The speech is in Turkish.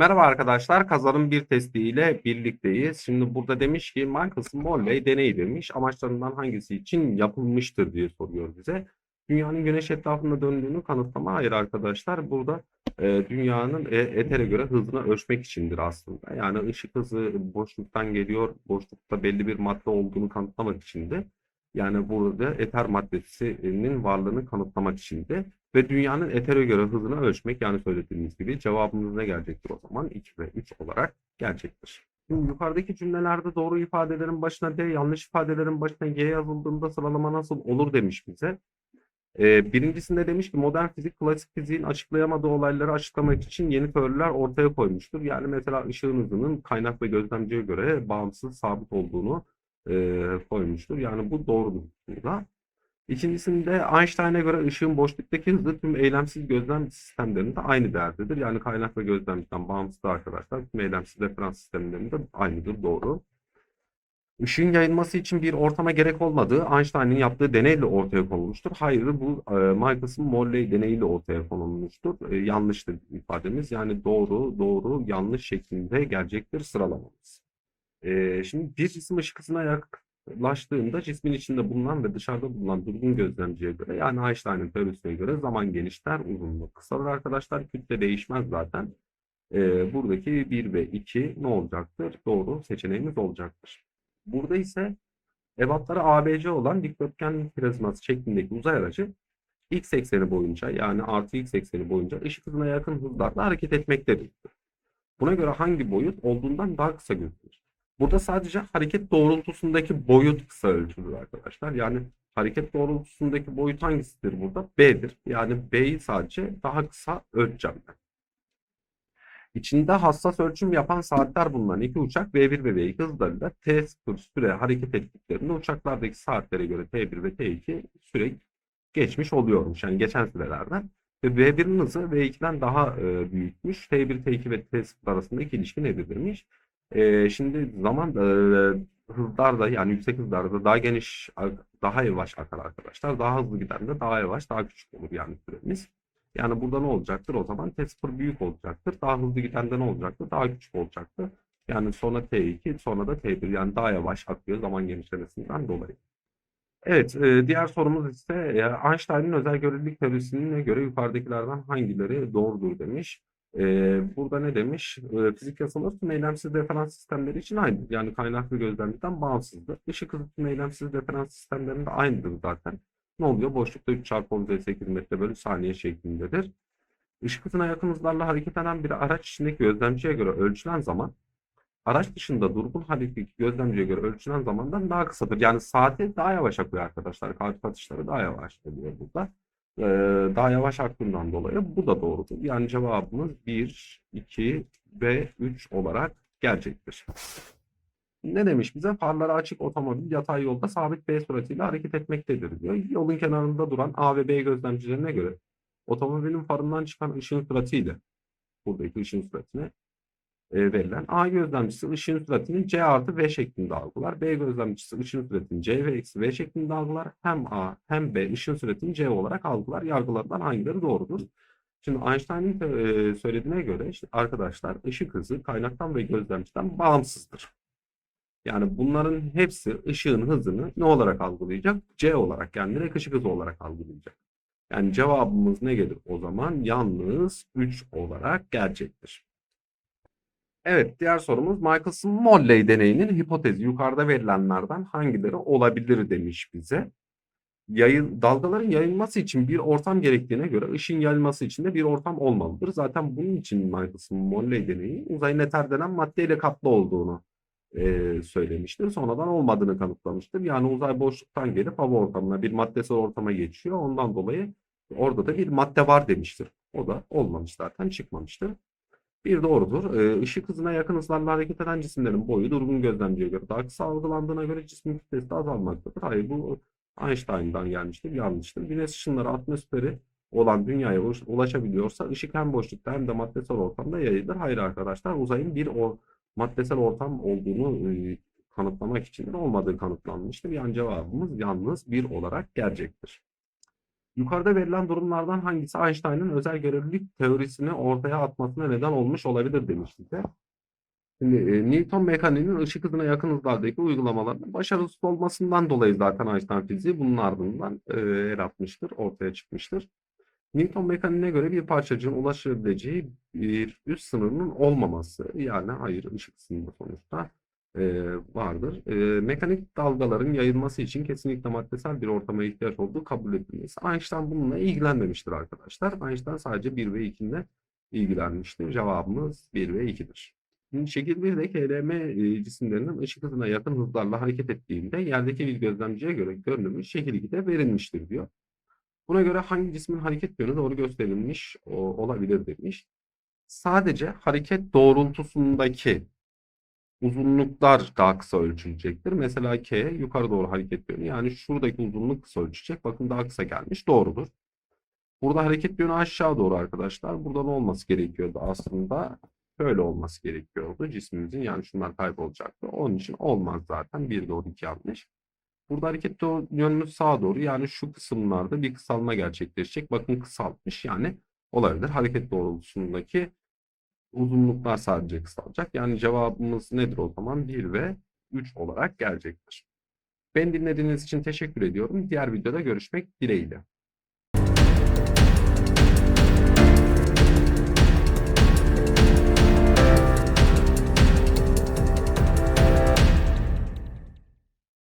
Merhaba arkadaşlar, kazanım bir testiyle birlikteyiz. Şimdi burada demiş ki Michelson Morley deney demiş. Amaçlarından hangisi için yapılmıştır diye soruyor bize. Dünyanın güneş etrafında döndüğünü kanıtlama hayır arkadaşlar. Burada e, dünyanın e, etere göre hızını ölçmek içindir aslında. Yani ışık hızı boşluktan geliyor. Boşlukta belli bir madde olduğunu kanıtlamak içindi. Yani burada eter maddesinin varlığını kanıtlamak içindi. Ve dünyanın etere göre hızını ölçmek yani söylediğimiz gibi cevabımız ne gelecektir o zaman? 2 ve 3 olarak gelecektir. Şimdi yukarıdaki cümlelerde doğru ifadelerin başına D, yanlış ifadelerin başına Y yazıldığında sıralama nasıl olur demiş bize. Ee, birincisinde demiş ki modern fizik klasik fiziğin açıklayamadığı olayları açıklamak için yeni teoriler ortaya koymuştur. Yani mesela ışığın hızının kaynak ve gözlemciye göre bağımsız sabit olduğunu e, koymuştur. Yani bu doğrudur burada. İkincisinde Einstein'a göre ışığın boşluktaki hızı tüm eylemsiz gözlem sistemlerinde aynı değerdedir. Yani kaynak ve gözlemciden bağımsız arkadaşlar tüm eylemsiz referans sistemlerinde aynıdır. Doğru. Işığın yayılması için bir ortama gerek olmadığı Einstein'ın yaptığı deneyle ortaya konulmuştur. Hayır bu e, Michelson-Morley deneyiyle ortaya konulmuştur. E, yanlıştır ifademiz. Yani doğru, doğru, yanlış şeklinde gelecektir sıralamamız. E, şimdi bir cisim ışık hızına yaklaştığında cismin içinde bulunan ve dışarıda bulunan durgun gözlemciye göre yani Einstein'ın teorisine göre zaman genişler, uzunluk kısalır arkadaşlar. Kütle değişmez zaten. E, buradaki 1 ve 2 ne olacaktır? Doğru seçeneğimiz olacaktır. Burada ise ebatları ABC olan dikdörtgen prizması şeklindeki uzay aracı x ekseni boyunca yani artı x ekseni boyunca ışık hızına yakın hızlarla hareket etmektedir. Buna göre hangi boyut olduğundan daha kısa gözükür? Burada sadece hareket doğrultusundaki boyut kısa ölçülür arkadaşlar. Yani hareket doğrultusundaki boyut hangisidir burada? B'dir. Yani B'yi sadece daha kısa ölçeceğim ben. İçinde hassas ölçüm yapan saatler bulunan iki uçak V1 ve V2 hızlarıyla T0 süre hareket ettiklerinde uçaklardaki saatlere göre T1 ve T2 süre geçmiş oluyormuş. Yani geçen sürelerden. Ve V1'in hızı V2'den daha e, büyükmüş. T1, T2 ve T0 arasındaki ilişki nedirmiş? E, şimdi zaman e, hızlarda yani yüksek hızlarda daha geniş, daha yavaş akar arkadaşlar. Daha hızlı giden de daha yavaş, daha küçük olur yani süremiz. Yani burada ne olacaktır? O zaman T0 büyük olacaktır. Daha hızlı giden de ne olacaktır? Daha küçük olacaktır. Yani sonra T2, sonra da T1 yani daha yavaş akıyor zaman genişlemesinden dolayı. Evet, e, diğer sorumuz ise e, Einstein'ın özel görelilik teorisine göre yukarıdakilerden hangileri doğrudur demiş. E, burada ne demiş? E, fizik yasaları tüm eylemsiz referans sistemleri için aynıdır. Yani kaynaklı gözlemciden bağımsızdır. Işık hızı tüm eylemsiz referans sistemlerinde aynıdır zaten. Ne oluyor? Boşlukta 3 çarpı 10 üzeri 8 metre bölü saniye şeklindedir. Işık hızına yakın hızlarla hareket eden bir araç içindeki gözlemciye göre ölçülen zaman araç dışında durgun halitteki gözlemciye göre ölçülen zamandan daha kısadır. Yani saati daha yavaş akıyor arkadaşlar. Kalp atışları daha yavaş oluyor burada. Ee, daha yavaş aktığından dolayı bu da doğrudur. Yani cevabımız 1, 2 ve 3 olarak gelecektir. Ne demiş bize? Farları açık otomobil yatay yolda sabit B süratiyle hareket etmektedir diyor. Yolun kenarında duran A ve B gözlemcilerine göre otomobilin farından çıkan ışığın süratiyle buradaki ışığın süratine verilen A gözlemcisi ışığın süratini C artı V şeklinde algılar. B gözlemcisi ışığın süratini C ve eksi V şeklinde algılar. Hem A hem B ışığın süratini C olarak algılar. Yargılardan hangileri doğrudur? Şimdi Einstein'ın e, söylediğine göre işte arkadaşlar ışık hızı kaynaktan ve gözlemciden bağımsızdır. Yani bunların hepsi ışığın hızını ne olarak algılayacak? C olarak yani direkt ışık hızı olarak algılayacak. Yani cevabımız ne gelir o zaman? Yalnız 3 olarak gelecektir. Evet, diğer sorumuz Michelson-Morley deneyinin hipotezi yukarıda verilenlerden hangileri olabilir demiş bize. Yayıl, dalgaların yayılması için bir ortam gerektiğine göre ışın yayılması için de bir ortam olmalıdır. Zaten bunun için Michelson-Morley deneyi uzayın eter denen maddeyle kaplı olduğunu e, söylemiştir. Sonradan olmadığını kanıtlamıştır. Yani uzay boşluktan gelip hava ortamına bir maddesel ortama geçiyor. Ondan dolayı orada da bir madde var demiştir. O da olmamış zaten çıkmamıştır. Bir doğrudur. E, ışık hızına yakın hızlarla hareket eden cisimlerin boyu durgun gözlemciye göre daha kısa algılandığına göre cismin kütlesi de azalmaktadır. Hayır bu Einstein'dan gelmiştir. Yanlıştır. Güneş ışınları atmosferi olan dünyaya ulaşabiliyorsa ışık hem boşlukta hem de maddesel ortamda yayılır. Hayır arkadaşlar uzayın bir o maddesel ortam olduğunu e, kanıtlamak için olmadığı kanıtlanmıştır. Yani cevabımız yalnız bir olarak gelecektir. Yukarıda verilen durumlardan hangisi Einstein'ın özel görelilik teorisini ortaya atmasına neden olmuş olabilir demiş bize. Şimdi e, Newton mekaniğinin ışık hızına yakın hızlardaki uygulamalarının başarısız olmasından dolayı zaten Einstein fiziği bunun ardından e, el atmıştır, ortaya çıkmıştır. Newton mekaniğine göre bir parçacığın ulaşabileceği bir üst sınırının olmaması yani hayır ışık hızında sonuçta e, vardır. E, mekanik dalgaların yayılması için kesinlikle maddesel bir ortama ihtiyaç olduğu kabul edilmesi. Einstein bununla ilgilenmemiştir arkadaşlar. Einstein sadece 1 ve 2 ile ilgilenmiştir. Cevabımız 1 ve 2'dir. Şimdi şekil 1'de KLM e, cisimlerinin ışık hızına yakın hızlarla hareket ettiğinde yerdeki bir gözlemciye göre görünümü şekil 2'de verilmiştir diyor. Buna göre hangi cismin hareket yönü doğru gösterilmiş olabilir demiş. Sadece hareket doğrultusundaki uzunluklar daha kısa ölçülecektir. Mesela K yukarı doğru hareket yönü yani şuradaki uzunluk kısa ölçecek. Bakın daha kısa gelmiş. Doğrudur. Burada hareket yönü aşağı doğru arkadaşlar. Burada ne olması gerekiyordu aslında? Şöyle olması gerekiyordu cismimizin. Yani şunlar kaybolacaktı. Onun için olmaz zaten. Bir doğru iki yanlış. Burada hareket yönümüz sağa doğru. Yani şu kısımlarda bir kısalma gerçekleşecek. Bakın kısaltmış. Yani olabilir. Hareket doğrultusundaki uzunluklar sadece kısalacak. Yani cevabımız nedir o zaman? 1 ve 3 olarak gelecektir. Ben dinlediğiniz için teşekkür ediyorum. Diğer videoda görüşmek dileğiyle.